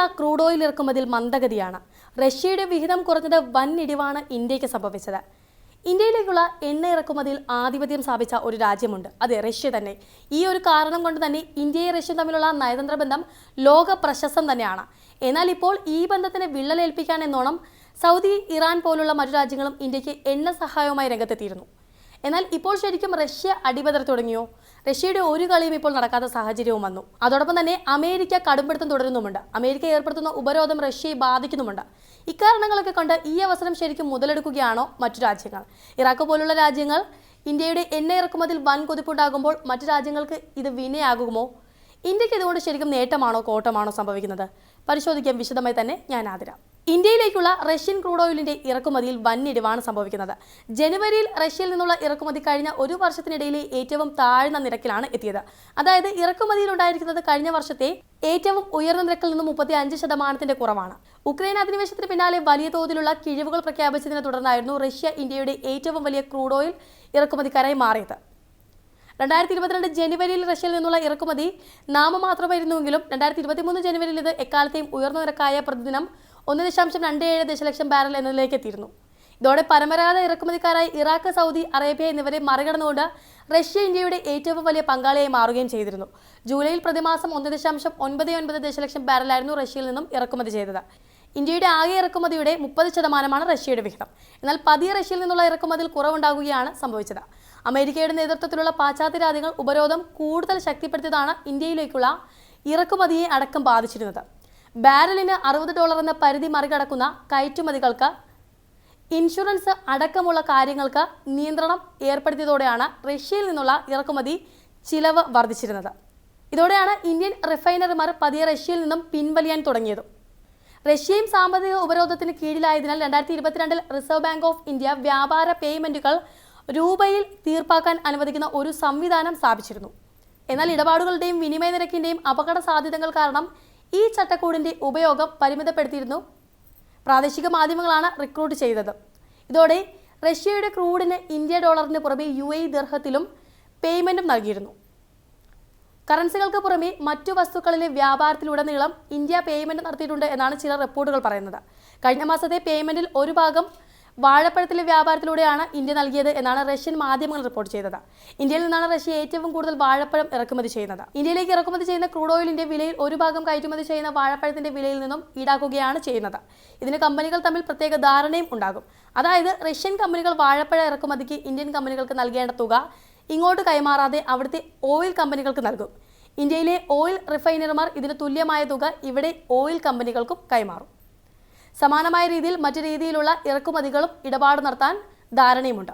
ഇന്ത്യയിലേക്കുള്ള crude oil ഇറക്കുമതിയിൽ മന്ദഗതിയാണ്. റഷ്യയുടെ വിഹിതം കുറഞ്ഞത് വൻ ഇടിവാണ് ഇന്ത്യയ്ക്ക് സംഭവിച്ചത്. ഇന്ത്യയിലേക്കുള്ള എണ്ണ ഇറക്കുമതിയിൽ ആധിപത്യം സ്ഥാപിച്ച ഒരു രാജ്യമുണ്ട്. അതെ റഷ്യ തന്നെ. ഈ ഒരു കാരണം കൊണ്ട് തന്നെ ഇന്ത്യയും റഷ്യ തമ്മിലുള്ള നയതന്ത്ര ബന്ധം ലോക പ്രശസ്തം തന്നെയാണ്. എന്നാൽ ഇപ്പോൾ ഈ ബന്ധത്തിന് വിള്ളലേൽപ്പിക്കാൻ എന്നോണം സൗദി ഇറാൻ പോലുള്ള മറ്റു രാജ്യങ്ങളും ഇന്ത്യയ്ക്ക് എണ്ണ സഹായവുമായി രംഗത്തെത്തിയിരുന്നു. എന്നാൽ ഇപ്പോൾ ശരിക്കും റഷ്യ അടിപതർ തുടങ്ങിയോ? റഷ്യയുടെ ഒരു കളിയും ഇപ്പോൾ നടക്കാത്ത സാഹചര്യവും വന്നു. അതോടൊപ്പം തന്നെ അമേരിക്ക കടുംപിടുത്തം തുടരുന്നുമുണ്ട്. അമേരിക്ക ഏർപ്പെടുത്തുന്ന ഉപരോധം റഷ്യയെ ബാധിക്കുന്നുമുണ്ട്. ഇക്കാരണങ്ങളൊക്കെ കൊണ്ട് ഈ അവസരം ശരിക്കും മുതലെടുക്കുകയാണോ മറ്റു രാജ്യങ്ങൾ? ഇറാഖ് പോലുള്ള രാജ്യങ്ങൾ ഇന്ത്യയുടെ എണ്ണ ഇറക്കുമതിൽ വൻ കുതിപ്പുണ്ടാകുമ്പോൾ മറ്റു രാജ്യങ്ങൾക്ക് ഇത് വിനയാകുമോ? ഇന്ത്യയ്ക്ക് ഇതുകൊണ്ട് ശരിക്കും നേട്ടമാണോ കോട്ടമാണോ സംഭവിക്കുന്നത്? പരിശോധിക്കാൻ വിശദമായി തന്നെ ഞാൻ ആതിരാം. ഇന്ത്യയിലേക്കുള്ള റഷ്യൻ ക്രൂഡ് ഓയിലിന്റെ ഇറക്കുമതിയിൽ വൻ ഇടിവാണ് സംഭവിക്കുന്നത്. ജനുവരിയിൽ റഷ്യയിൽ നിന്നുള്ള ഇറക്കുമതി കഴിഞ്ഞ ഒരു വർഷത്തിനിടയിലെ ഏറ്റവും താഴ്ന്ന നിരക്കിലാണ് എത്തിയത്. അതായത് ഇറക്കുമതിയിൽ ഉണ്ടായിരിക്കുന്നത് കഴിഞ്ഞ വർഷത്തെ ഏറ്റവും ഉയർന്ന നിരക്കിൽ നിന്ന് മുപ്പത്തി അഞ്ച് ശതമാനത്തിന്റെ കുറവാണ്. ഉക്രൈൻ അധിനിവേശത്തിന് പിന്നാലെ വലിയ തോതിലുള്ള കിഴിവുകൾ പ്രഖ്യാപിച്ചതിനെ തുടർന്നായിരുന്നു റഷ്യ ഇന്ത്യയുടെ ഏറ്റവും വലിയ ക്രൂഡ് ഓയിൽ ഇറക്കുമതിക്കാരായി മാറിയത്. രണ്ടായിരത്തി ഇരുപത്തിരണ്ട് ജനുവരിയിൽ റഷ്യയിൽ നിന്നുള്ള ഇറക്കുമതി നാമമാത്രമായിരുന്നുവെങ്കിലും രണ്ടായിരത്തി ഇരുപത്തിമൂന്ന് ജനുവരിയിൽ ഇത് എക്കാലത്തെയും ഉയർന്ന നിരക്കായ പ്രതിദിനം ഒന്ന് ദശാംശം രണ്ട് ഏഴ് ദശലക്ഷം ബാരൽ എന്നതിലേക്ക് എത്തിയിരുന്നു ഇതോടെ പരമ്പരാഗത ഇറക്കുമതിക്കാരായി ഇറാഖ് സൗദി അറേബ്യ എന്നിവരെ മറികടന്നുകൊണ്ട് റഷ്യ ഇന്ത്യയുടെ ഏറ്റവും വലിയ പങ്കാളിയായി മാറുകയും ചെയ്തിരുന്നു. ജൂലൈയിൽ പ്രതിമാസം ഒന്ന് ദശാംശം ഒൻപത് ഒൻപത് ദശലക്ഷം ബാരലായിരുന്നു റഷ്യയിൽ നിന്നും ഇറക്കുമതി ചെയ്തത്. ഇന്ത്യയുടെ ആകെ ഇറക്കുമതിയുടെ മുപ്പത് ശതമാനമാണ് റഷ്യയുടെ വിഹിതം. എന്നാൽ പതിയെ റഷ്യയിൽ നിന്നുള്ള ഇറക്കുമതിയിൽ കുറവുണ്ടാകുകയാണ് സംഭവിച്ചത്. അമേരിക്കയുടെ നേതൃത്വത്തിലുള്ള പാശ്ചാത്യ രാജ്യങ്ങൾ ഉപരോധം കൂടുതൽ ശക്തിപ്പെടുത്തിയതാണ് ഇന്ത്യയിലേക്കുള്ള ഇറക്കുമതിയെ അടക്കം ബാധിച്ചിരുന്നത്. ബാരലിന് അറുപത് ഡോളർ എന്ന പരിധി മറികടക്കുന്ന കയറ്റുമതികൾക്ക് ഇൻഷുറൻസ് അടക്കമുള്ള കാര്യങ്ങൾക്ക് നിയന്ത്രണം ഏർപ്പെടുത്തിയതോടെയാണ് റഷ്യയിൽ നിന്നുള്ള ഇറക്കുമതി ചിലവ് വർദ്ധിച്ചിരുന്നത്. ഇതോടെയാണ് ഇന്ത്യൻ റിഫൈനറിമാർ പതിയെ റഷ്യയിൽ നിന്നും പിൻവലിയാൻ തുടങ്ങിയത്. റഷ്യയും സാമ്പത്തിക ഉപരോധത്തിന് കീഴിലായതിനാൽ രണ്ടായിരത്തി ഇരുപത്തിരണ്ടിൽ റിസർവ് ബാങ്ക് ഓഫ് ഇന്ത്യ വ്യാപാര പേയ്മെന്റുകൾ രൂപയിൽ തീർപ്പാക്കാൻ അനുവദിക്കുന്ന ഒരു സംവിധാനം സ്ഥാപിച്ചിരുന്നു. എന്നാൽ ഇടപാടുകളുടെയും വിനിമയ നിരക്കിന്റെയും അപകട സാധ്യതകൾ കാരണം ഈ ചട്ടക്കൂടിന്റെ ഉപയോഗം പരിമിതപ്പെടുത്തിയിരുന്നു. പ്രാദേശിക മാധ്യമങ്ങളാണ് റിക്രൂട്ട് ചെയ്തത്. ഇതോടെ റഷ്യയുടെ ക്രൂഡിന് ഇന്ത്യ ഡോളറിന് പുറമെ യു എ ദർഹത്തിലും പേയ്മെന്റും നൽകിയിരുന്നു. കറൻസികൾക്ക് പുറമെ മറ്റു വസ്തുക്കളിലെ വ്യാപാരത്തിലുടനീളം ഇന്ത്യ പേയ്മെന്റ് നടത്തിയിട്ടുണ്ട് എന്നാണ് ചില റിപ്പോർട്ടുകൾ പറയുന്നത്. കഴിഞ്ഞ മാസത്തെ പേയ്മെന്റിൽ ഒരു ഭാഗം വാഴപ്പഴത്തിലെ വ്യാപാരത്തിലൂടെയാണ് ഇന്ത്യ നൽകിയത് എന്നാണ് റഷ്യൻ മാധ്യമങ്ങൾ റിപ്പോർട്ട് ചെയ്തത്. ഇന്ത്യയിൽ നിന്നാണ് റഷ്യ ഏറ്റവും കൂടുതൽ വാഴപ്പഴം ഇറക്കുമതി ചെയ്യുന്നത്. ഇന്ത്യയിലേക്ക് ഇറക്കുമതി ചെയ്യുന്ന ക്രൂഡ് ഓയിലിന്റെ വിലയിൽ ഒരു ഭാഗം കയറ്റുമതി ചെയ്യുന്ന വാഴപ്പഴത്തിന്റെ വിലയിൽ നിന്നും ഈടാക്കുകയാണ് ചെയ്യുന്നത്. ഇതിന് കമ്പനികൾ തമ്മിൽ പ്രത്യേക ധാരണയും ഉണ്ടാകും. അതായത് റഷ്യൻ കമ്പനികൾ വാഴപ്പഴ ഇറക്കുമതിക്ക് ഇന്ത്യൻ കമ്പനികൾക്ക് നൽകേണ്ട തുക ഇങ്ങോട്ട് കൈമാറാതെ അവിടുത്തെ ഓയിൽ കമ്പനികൾക്ക് നൽകും. ഇന്ത്യയിലെ ഓയിൽ റിഫൈനർമാർ ഇതിന് തുല്യമായ തുക ഇവിടെ ഓയിൽ കമ്പനികൾക്കും കൈമാറും. സമാനമായ രീതിയിൽ മറ്റു രീതിയിലുള്ള ഇറക്കുമതികളും ഇടപാട് നടത്താൻ ധാരണയുമുണ്ട്.